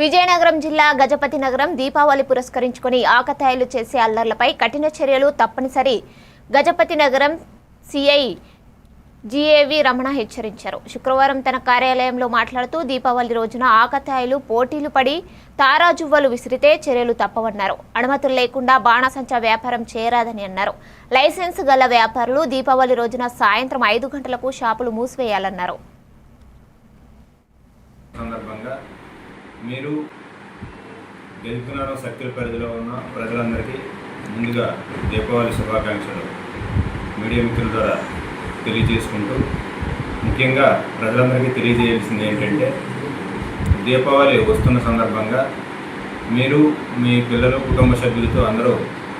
విజయనగరం జిల్లా గజపతి నగరం దీపావళి పురస్కరించుకుని ఆకతాయిలు చేసే అల్లర్లపై కఠిన చర్యలు తప్పనిసరి. గజపతి నగరం సిఐ జీఏవి రమణ హెచ్చరించారు. శుక్రవారం తన కార్యాలయంలో మాట్లాడుతూ దీపావళి రోజున ఆకతాయిలు పోటీలు పడి తారాజువ్వలు విసిరితే చర్యలు తప్పవన్నారు. అనుమతులు లేకుండా బాణసంచా వ్యాపారం చేయరాదని అన్నారు. లైసెన్స్ గల వ్యాపారులు దీపావళి రోజున సాయంత్రం ఐదు గంటలకు షాపులు మూసివేయాలన్నారు. సందర్భంగా మీరు గెలుపునగరం సర్కిల్ పరిధిలో ఉన్న ప్రజలందరికీ ముందుగా దీపావళి శుభాకాంక్షలు. మీడియా మిత్రుల ద్వారా తెలియజేసుకుంటూ ముఖ్యంగా ప్రజలందరికీ తెలియజేయాల్సింది ఏంటంటే దీపావళి వస్తున్న సందర్భంగా మీరు మీ పిల్లలు కుటుంబ సభ్యులతో అందరూ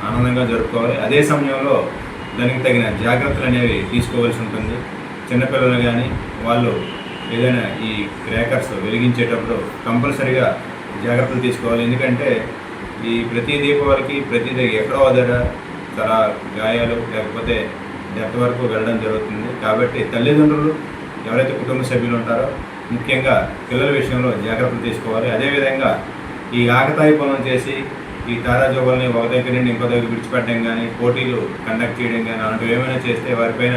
ఆనందంగా జరుపుకోవాలి. అదే సమయంలో దానికి తగిన జాగ్రత్తలు అనేవి తీసుకోవాల్సి ఉంటుంది. చిన్నపిల్లలు కానీ వాళ్ళు ఏదైనా ఈ క్రాకర్స్ వెలిగించేటప్పుడు కంపల్సరిగా జాగ్రత్తలు తీసుకోవాలి. ఎందుకంటే ఈ ప్రతి దీపావళికి ప్రతి ఎక్కడో దగ్గర చాలా గాయాలు లేకపోతే డెత్ వరకు వెళ్ళడం జరుగుతుంది. కాబట్టి తల్లిదండ్రులు ఎవరైతే కుటుంబ సభ్యులు ఉంటారో ముఖ్యంగా పిల్లల విషయంలో జాగ్రత్తలు తీసుకోవాలి. అదేవిధంగా ఈ ఆకతాయి పనులు చేసి ఈ తారాజోగుల్ని ఒక దగ్గర నుండి ఇంకో దగ్గర విడిచిపెట్టడం కానీ పోటీలు కండక్ట్ చేయడం కానీ అలాంటివి ఏమైనా చేస్తే వారిపైన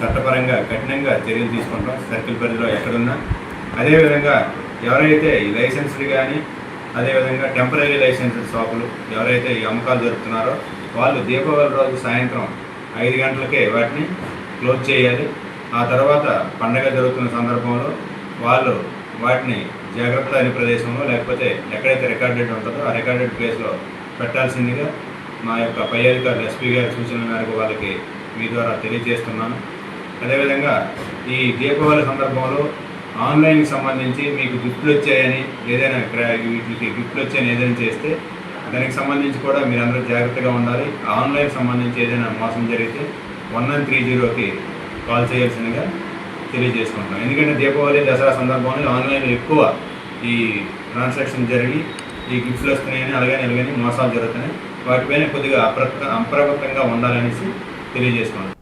చట్టపరంగా కఠినంగా చర్యలు తీసుకుంటాం. సర్కిల్ పరిధిలో ఎక్కడున్నా. అదేవిధంగా ఎవరైతే ఈ లైసెన్స్లు కానీ అదేవిధంగా టెంపరీ లైసెన్స్ షాపులు ఎవరైతే ఈ అమ్మకాలు జరుపుతున్నారో వాళ్ళు దీపావళి రోజు సాయంత్రం ఐదు గంటలకే వాటిని క్లోజ్ చేయాలి. ఆ తర్వాత పండగ జరుగుతున్న సందర్భంలో వాళ్ళు వాటిని జాగ్రత్త అనే ప్రదేశంలో లేకపోతే ఎక్కడైతే రికార్డెడ్ ఉంటుందో ఆ రికార్డెడ్ ప్లేస్లో పెట్టాల్సిందిగా మా యొక్క పై అధికారులు ఎస్పీ గారి సూచనల మేరకు వాళ్ళకి మీ ద్వారా తెలియజేస్తున్నాను. అదేవిధంగా ఈ దీపావళి సందర్భంలో ఆన్లైన్కి సంబంధించి మీకు గిఫ్ట్లు వచ్చాయని ఏదైనా వీటికి గిఫ్ట్లు వచ్చాయని ఏదైనా చేస్తే దానికి సంబంధించి కూడా మీరందరూ జాగ్రత్తగా ఉండాలి. ఆన్లైన్ సంబంధించి ఏదైనా మోసం జరిగితే వన్ నైన్ త్రీ జీరోకి కాల్ చేయాల్సిందిగా తెలియజేసుకుంటున్నాం. ఎందుకంటే దీపావళి దసరా సందర్భంలో ఆన్లైన్లో ఎక్కువ ఈ ట్రాన్సాక్షన్ జరిగి ఈ గిఫ్ట్లు వస్తున్నాయని అలాగే అలాగని మోసాలు జరుగుతున్నాయి. వాటిపైన కొద్దిగా అప్ర అప్రమత్తంగా ఉండాలనేసి తెలియజేసుకున్నాం